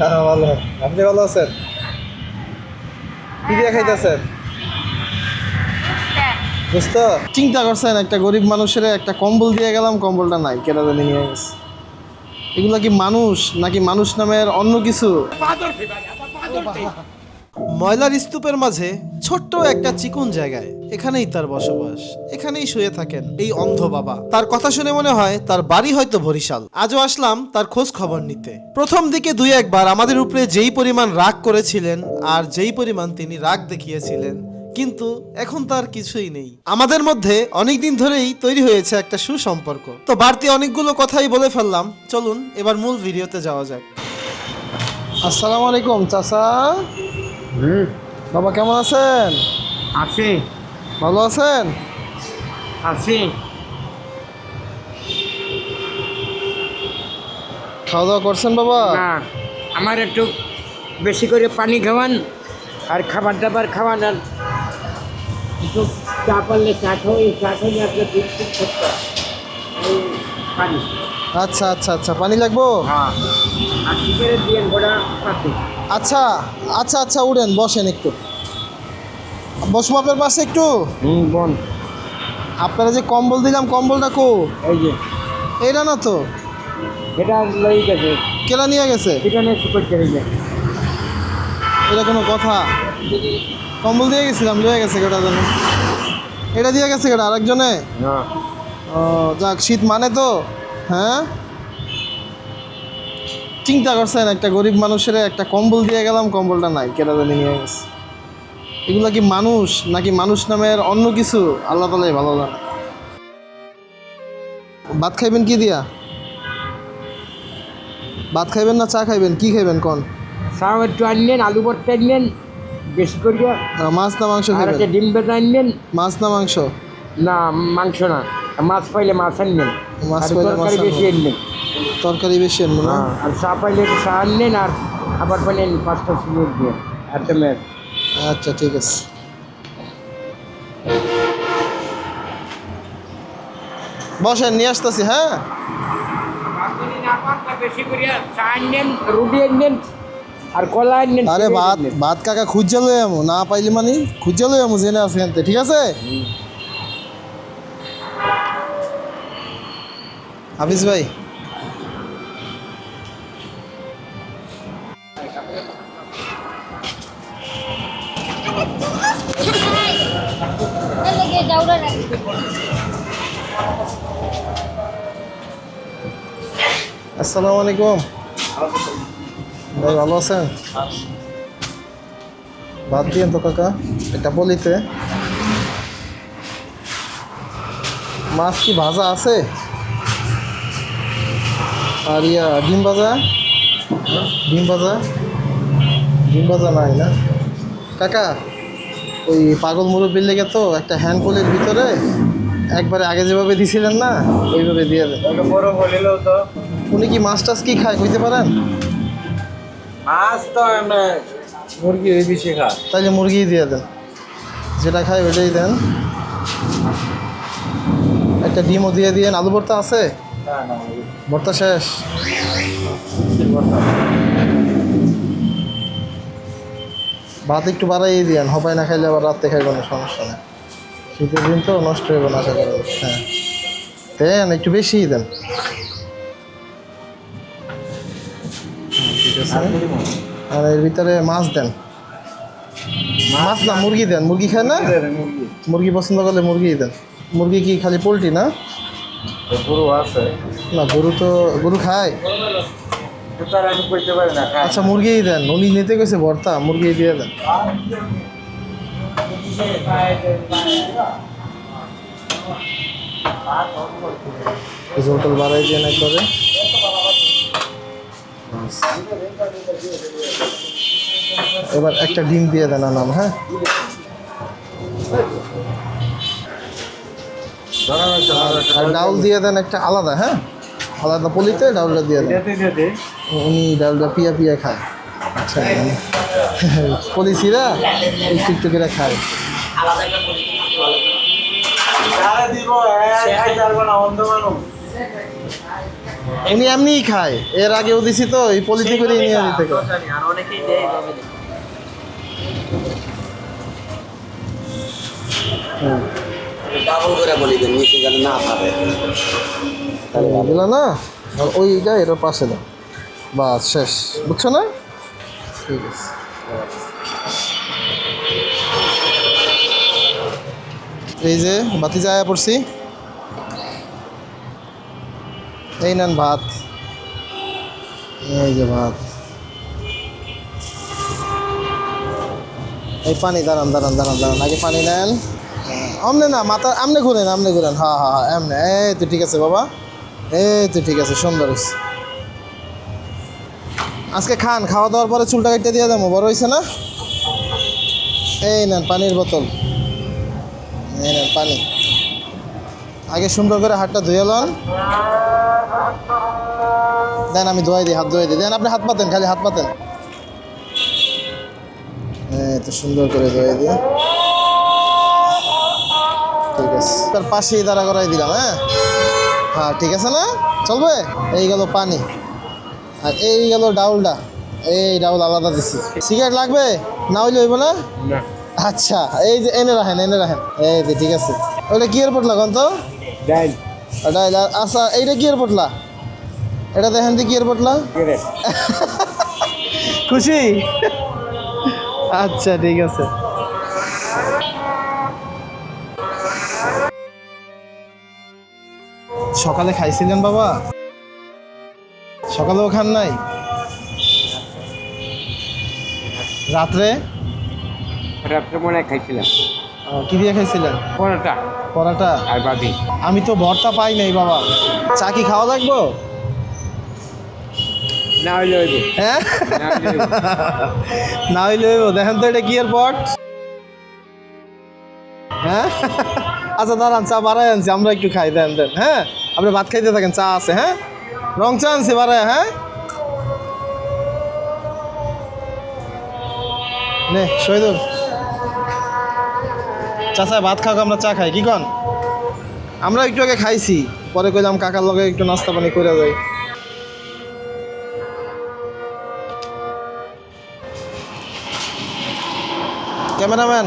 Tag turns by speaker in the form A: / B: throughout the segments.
A: ভালো। আপনি ভালো আছেন? কি দিয়ে খাইতেছেন? বুঝতো চিন্তা করছেন, একটা গরিব মানুষের একটা কম্বল দিয়ে গেলাম, কম্বলটা নাই কেনা জানি নিয়ে গেছে। এগুলো কি মানুষ নাকি মানুষ নামের অন্য কিছু? ময়লার স্তূপের মাঝে ছোট্ট একটা চিকুন জায়গায় এখানেই তার বসবাস। এখানেই শুয়ে থাকেন এই অন্ধ বাবা। তার কথা শুনে মনে হয় তার বাড়ি হয়তো বরিশাল। আজও আসলাম তার খোঁজ খবর নিতে। প্রথম দিকে দুই একবার আমাদের উপরে যেই পরিমাণ রাগ করেছিলেন আর যেই পরিমাণ তিনি রাগ দেখিয়েছিলেন, কিন্তু এখন তার কিছুই নেই। আমাদের মধ্যে অনেক দিন ধরেই তৈরি হয়েছে একটা সুসম্পর্ক। তো বাড়তি অনেকগুলো কথাই বলে ফেললাম। চলুন এবার মূল ভিডিওতে যাওয়া যাক। আসসালামু আলাইকুম, চাচা।
B: হুম।
A: বাবা কেমন আছেন?
B: আছি।
A: ভালো আছেন?
B: আছি।
A: খাওয়া দাওয়া করছেন বাবা?
B: না আমার একটু বেশি করে পানি খাওয়ান আর খাবার দাবার খাওয়ান আর একটু চা পারলে চা খাও এই চা খাইলে আপনার পানি।
A: আচ্ছা আচ্ছা আচ্ছা পানি লাগবো?
B: হ্যাঁ। আর কি করে দিয়েন গোড়া
A: আচ্ছা আচ্ছা আচ্ছা উড়েন বসেন একটু। বসবো আপনার পাশে একটু?
B: হুম বন।
A: আপনারা যে কম্বল দিলাম কম্বলটা কো?
B: এই যে।
A: এটা না তো?
B: এটা লই গেছে।
A: কেনা নিয়ে গেছে?
B: এটা নিয়ে কি করতে হইবে
A: এটা কোনো কথা? কম্বল দিয়ে গেছিলাম লিয়ে গেছে কেটা জানো? এটা দিয়ে গেছে কেটা আরেকজনে?
B: না।
A: ও যাক শীত মানে তো? হ্যাঁ? চিন্তা করছেন একটা গরিব মানুষের একটা কম্বল দিয়ে গেলাম কম্বলটা নাই কেটা জানি নিয়ে গেছে। এগুলো কি মানুষ নাকি মানুষ নামের অন্য কিছু? আল্লাহ তালাই ভালো জানে। ভাত খাইবেন কি দিয়া? ভাত খাইবেন না চা খাইবেন? কি খাইবেন কোন?
B: চা একটু আনলেন আলু ভর্তা আনলেন বেশি করিয়া
A: আহ, মাছ না মাংস
B: আর একটা
A: খাইবেন
B: ডিম বেজা আনলেন।
A: মাছ না মাংস?
B: না মাংস না মাছ পাইলে মাছ আনলেন।
A: মাছ
B: আর
A: পাইলে মাছ
B: তরকারি বেশি
A: আনবেন।
B: আনলেন।
A: তরকারি বেশি আনব না?
B: হ্যাঁ, আর চা পাইলে একটু চা আনলেন আর খাবার পাইলেন পাঁচটা সুযোগ দিয়ে ম্যাচ
A: আচ্ছা ঠিক আছে। বসেন নিয়ে আসতেছি হ্যাঁ?
B: আর কলা আনলেন
A: আরে ভাত। ভাত কাকা খুঁজে লই আমু না পাইলি মানে খুঁজে লই আমু জেনে আছে ঠিক আছে? হাফিজ ভাই আসসালামু আলাইকুম। ভাই, ভালো আছেন? বাদ দিয়েন তো, কাকা। এটা বলিতে মাছ কি ভাজা আছে? আর ইয়া, ডিম ভাজা? ডিম ভাজা? ডিম ভাজা নাই না? কাকা, ওই পাগল মুরব্বির লেগে তো একটা হ্যান্ডপুলের ভিতরে একবারে আগে যেভাবে দিছিলেন না, ওইভাবে দিয়ে দেন।
B: বড় বলিল তো।
A: উনি কি মাছ টাছ কি খায় কইতে পারেন?
B: মাছ তো আমরা মুরগি ওই বেশি খা
A: তাইলে মুরগি দিয়ে দেন। যেটা খায় ওইটাই দেন। একটা ডিমও দিয়ে দিয়েন। আলু ভর্তা আছে? ভর্তা শেষ। ভাত একটু বাড়াই দিয়েন। হবাই না খাইলে আবার রাত্রে খাইব না সমস্যা নেই। শীতের দিন তো নষ্ট হইব না আশা করি। হ্যাঁ। দেন একটু বেশি দেন। আছে আর এর ভিতরে মাছ দেন। মাছ না মুরগি দেন। মুরগি খায় না? মুরগি। পছন্দ করলে মুরগি দেন। মুরগি কি খালি পোলট্রি না?
B: গরু আছে।
A: না গরু তো গরু খায়।
B: না
A: আচ্ছা মুরগিই দেন। উনি নিতে গেছে ভর্তা মুরগি দিয়ে দেন। হোটেল বাড়াই দিয়ে একবারে এবার একটা ডিম দিয়ে দেন নাম হ্যাঁ আর ডাউল দিয়ে দেন একটা আলাদা হ্যাঁ আলাদা পলিতে ডাউলটা দিয়ে দেন উনি ডালটা পিয়া পিয়া খায় আচ্ছা পলিসিরা একটু একটু করে খায়
B: দিব
A: উনি এমনিই খায়। এর আগেও দিছি তো এই পলিথি করে নিয়ে দিতে।
C: আর অনেকেই দেয়
D: ডাবল করে বলি দেন নিচে যেন না পাবে
A: দিলা না? আর ওইটা এটার পাশে দাও। বাস শেষ। বুঝছ না? ঠিক আছে। এই যে বাতি যায় পড়ছি। এই নেন ভাত। এই যে ভাত। এই পানি দাঁড়ান দাঁড়ান দাঁড়ান দাঁড়ান, আগে পানি নেন। আমনে না, মাথা, আমনে ঘুরেন আমনে ঘুরেন। হ্যাঁ হ্যাঁ হ্যাঁ এমনে এই তো ঠিক আছে বাবা। এই তো ঠিক আছে, সুন্দর আজকে খান, খাওয়া দাওয়ার পরে চুলটা কেটে দিয়ে দেবো, বড় হয়েছে না? এই নেন, পানির বোতল। এই নেন, পানি। আগে সুন্দর করে হাতটা ধুয়ে লন। দেন আমি ধোয়াই দিই হাত ধোয়াই দিই। দেন আপনি হাত পাতেন খালি হাত পাতেন। এই তো সুন্দর করে ধুয়ে দিই। ঠিক আছে। তার পাশেই দাঁড়া করাই দিলাম হ্যাঁ? হ্যাঁ ঠিক আছে না? চলবে? এই গেল পানি। আর এই গেল ডাউলটা। এই ডাউল আলাদা দিছি। সিগারেট লাগবে? না হইলে হইব না?
B: না।
A: আচ্ছা এই যে এনে রাখেন এনে রাখেন। এই যে ঠিক আছে। ওটা কি এয়ারপোর্ট লাগান তো
B: ডাইল।
A: ওটা আচ্ছা এইটা কি এয়ারপোর্ট লা এটা দেখেন কি এয়ারপোর্ট লা খুশি? আচ্ছা ঠিক আছে। সকালে খাইছিলেন বাবা? সকালেও খান নাই? রাত্রে?
B: রাত্রে মনে খাইছিলাম।
A: কি দিয়ে খাইছিলেন?
B: পরোটা।
A: পরাটা?
B: আর বাদি
A: আমি তো ভর্তা পাই নাই বাবা। চা কি খাওয়া লাগবো?
B: না হইলে হইব।
A: হ্যাঁ?
B: না হইলে হইব।
A: দেখেন তো এটা কি এয়ারপোর্ট হ্যাঁ? আচ্ছা দাঁড়ান চা বাড়াই আনছি। আমরা একটু খাই দেন দেন হ্যাঁ? আপনি ভাত খাইতে থাকেন চা আছে হ্যাঁ? রং চা আনছি বাড়াই হ্যাঁ? নে শহীদুল। চাচা ভাত খাও আমরা চা খাই কি কন? আমরা একটু আগে খাইছি পরে কইলাম কাকার লগে একটু নাস্তা পানি করে যাই। ক্যামেরাম্যান।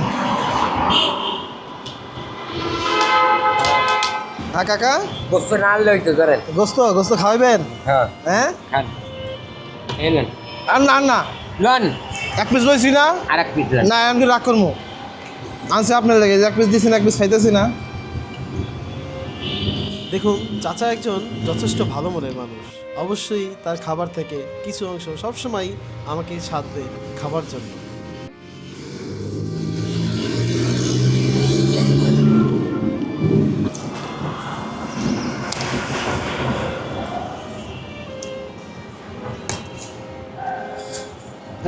A: হ্যাঁ কাকা?
B: গোস্ত না আনলে হইতো ধরেন।
A: গোস্ত গোস্ত খাওয়াবেন
B: হ্যাঁ।
A: হ্যাঁ?
B: খান।
A: আর না না।
B: লন
A: এক পিস লইছি না?
B: আর এক পিস
A: না আমি রাগ করব আনছি আপনার লেগে এক পিস দিচ্ছেন এক পিস খাইতেছি না। দেখুন চাচা একজন যথেষ্ট ভালো মনের মানুষ। অবশ্যই তার খাবার থেকে কিছু অংশ সবসময় আমাকে সাথ দেয় খাবার জন্য।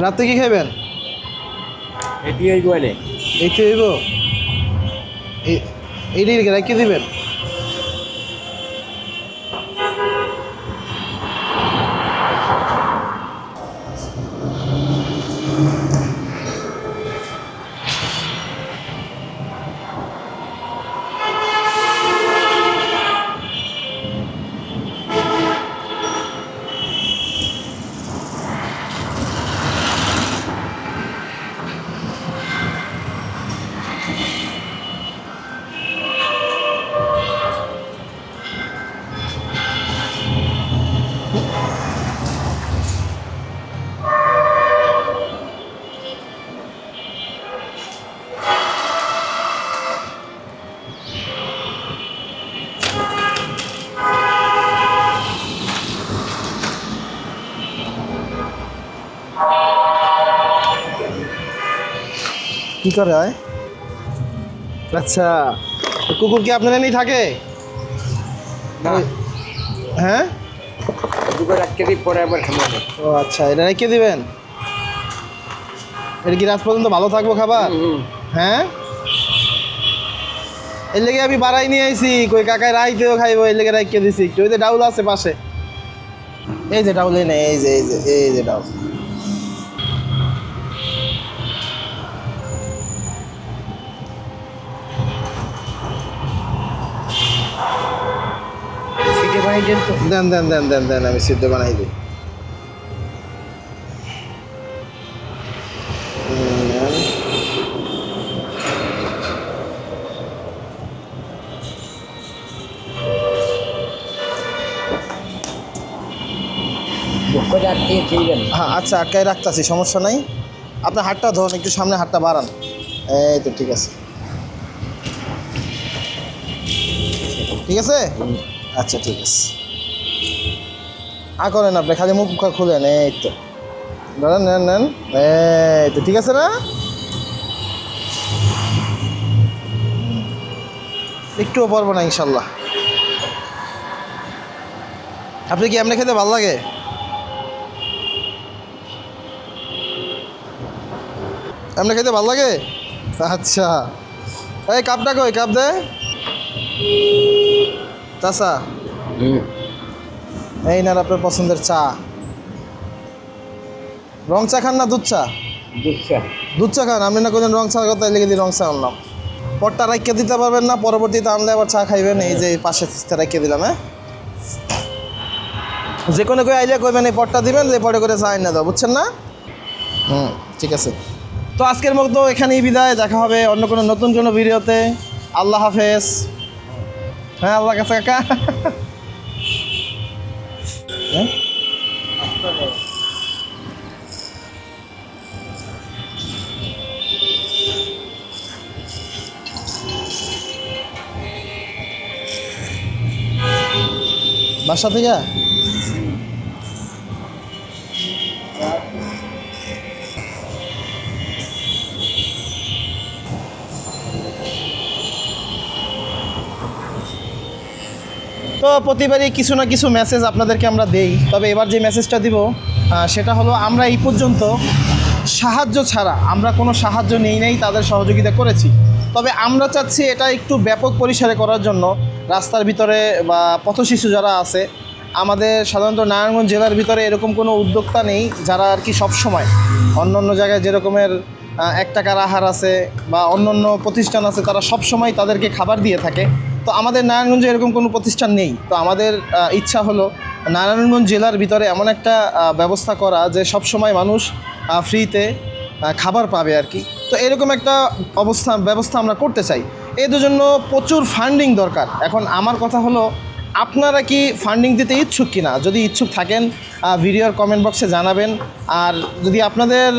A: রাতে কি খাইবেন?
B: এটি হইব এনে
A: এই তো হইব এইটি রাখিয়ে দিবেন? কি করে হয়? আচ্ছা কুকুর কি আপনার এনেই থাকে? হ্যাঁ?
B: দুটো রাখতে দিই পরে আবার সময়
A: ও আচ্ছা এটা রেখে দিবেন? এটা কি রাত পর্যন্ত ভালো থাকব খাবার? হ্যাঁ? এর লেগে আমি বাড়াই নিয়ে আইছি কই কাকায় রাইতেও খাইবো এর লেগে রাইকে দিছি। ওই যে ডাউল আছে পাশে। এই যে ডাউল এই নে এই যে এই যে এই যে ডাউল।
B: দেন
A: দেন দেন দেন দেন, আমি সিদ্ধ বানাই দিই। হ্যাঁ আচ্ছা আটকায় রাখতেছি, সমস্যা নাই। আপনার হাতটা ধরুন, একটু সামনে হাতটা বাড়ান। এই তো, ঠিক আছে। ঠিক আছে? আচ্ছা ঠিক আছে। আ, করেন আপনি, খালি মুখ খুলেন, এই তো। নেন নেন। এই তো, ঠিক আছে না? একটুও পারব না, ইনশাল্লাহ। আপনি কি এমনি খেতে ভালো লাগে? এমনি খেতে ভালো লাগে? আচ্ছা। এই কাপটা কই, কাপ দে। চাষা এই না আপনার পছন্দের চা। রং চা খান না দুধ চা?
B: দুধটা
A: দুধ চা খান আপনি না কোনদিন রং চা কথা লিখে দিয়ে রং চা আনলাম। পরটা রাখিয়ে দিতে পারবেন না পরবর্তীতে আনলে আবার চা খাইবেন এই যে পাশে রাখিয়ে দিলাম হ্যাঁ? যে কোনো কেউ আইলে কইবেন এই পটটা দিবেন যে পরে করে চা আইনা দাও বুঝছেন না? হুম ঠিক আছে। তো আজকের মতো এখানেই বিদায় দেখা হবে অন্য কোনো নতুন কোনো ভিডিওতে। আল্লাহ হাফেজ। হ্যাঁ আল্লাহ কাছে কাকা। হ্যাঁ? বাসা থেকে? তো প্রতিবারই কিছু না কিছু মেসেজ আপনাদেরকে আমরা দেই। তবে এবার যে মেসেজটা দিব সেটা হলো, আমরা এই পর্যন্ত সাহায্য ছাড়া, আমরা কোনো সাহায্য নেই নেই, তাদের সহযোগিতা করেছি। তবে আমরা চাচ্ছি এটা একটু ব্যাপক পরিসরে করার জন্য, রাস্তার ভিতরে বা পথশিশু যারা আছে, আমাদের সাধারণত নারায়ণগঞ্জ জেলার ভিতরে এরকম কোনো উদ্যোক্তা নেই, যারা আর কি সবসময় অন্য অন্য জায়গায় যেরকমের এক টাকার আহার আছে বা অন্য অন্য প্রতিষ্ঠান আছে, তারা সব সময় তাদেরকে খাবার দিয়ে থাকে। তো আমাদের নারায়ণগঞ্জে এরকম কোনো প্রতিষ্ঠান নেই। তো আমাদের ইচ্ছা হলো নারায়ণগঞ্জ জেলার ভিতরে এমন একটা ব্যবস্থা করা যে সব সময় মানুষ ফ্রিতে খাবার পাবে আর কি। তো এরকম একটা অবস্থা, ব্যবস্থা আমরা করতে চাই। এর জন্য প্রচুর ফান্ডিং দরকার। এখন আমার কথা হলো, আপনারা কি ফান্ডিং দিতে ইচ্ছুক কিনা? যদি ইচ্ছুক থাকেন ভিডিওর কমেন্ট বক্সে জানাবেন। আর যদি আপনাদের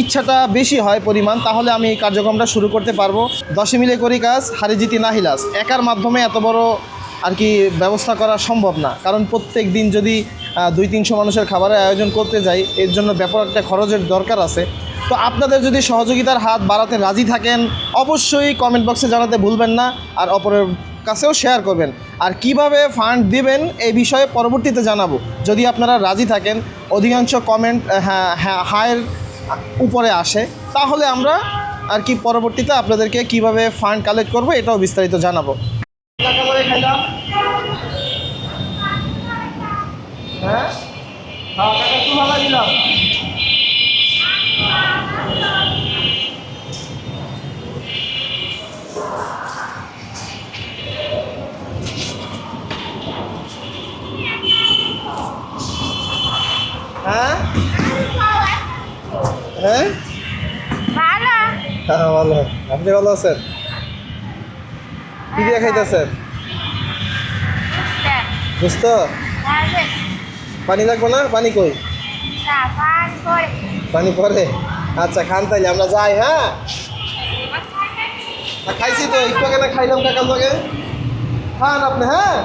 A: ইচ্ছাটা বেশি হয় পরিমাণ, তাহলে আমি এই কার্যক্রমটা শুরু করতে পারব। দশে মিলে করি কাজ হারিজিতি নাহিলাস একার মাধ্যমে এত বড় আর কি ব্যবস্থা করা সম্ভব না। কারণ প্রত্যেক দিন যদি দুই তিনশো মানুষের খাবারের আয়োজন করতে যাই, এর জন্য ব্যাপক একটা খরচের দরকার আছে। তো আপনাদের যদি সহযোগিতার হাত বাড়াতে রাজি থাকেন, অবশ্যই কমেন্ট বক্সে জানাতে ভুলবেন না, আর অপরের কাছেও শেয়ার করবেন। আর কীভাবে ফান্ড দিবেন, এই বিষয়ে পরবর্তীতে জানাব। যদি আপনারা রাজি থাকেন, অধিকাংশ কমেন্ট হ্যাঁ হ্যাঁ হায়ের উপরে আসে, তাহলে আমরা আর কি পরবর্তীতে আপনাদেরকে কীভাবে ফান্ড কালেক্ট করব এটাও বিস্তারিত জানাব। হ্যাঁ? হ্যাঁ? ভালো। হ্যাঁ
C: ভালো।
A: আপনি ভালো আছেন? কি দিয়ে খাইতেছেন? দোস্ত পানি লাগবে না? পানি কই? পানি পরে? আচ্ছা খান তাইলে আমরা যাই হ্যাঁ? খাইছি তো একটু আগে না খাইলাম কাকার লগে। খান আপনি হ্যাঁ?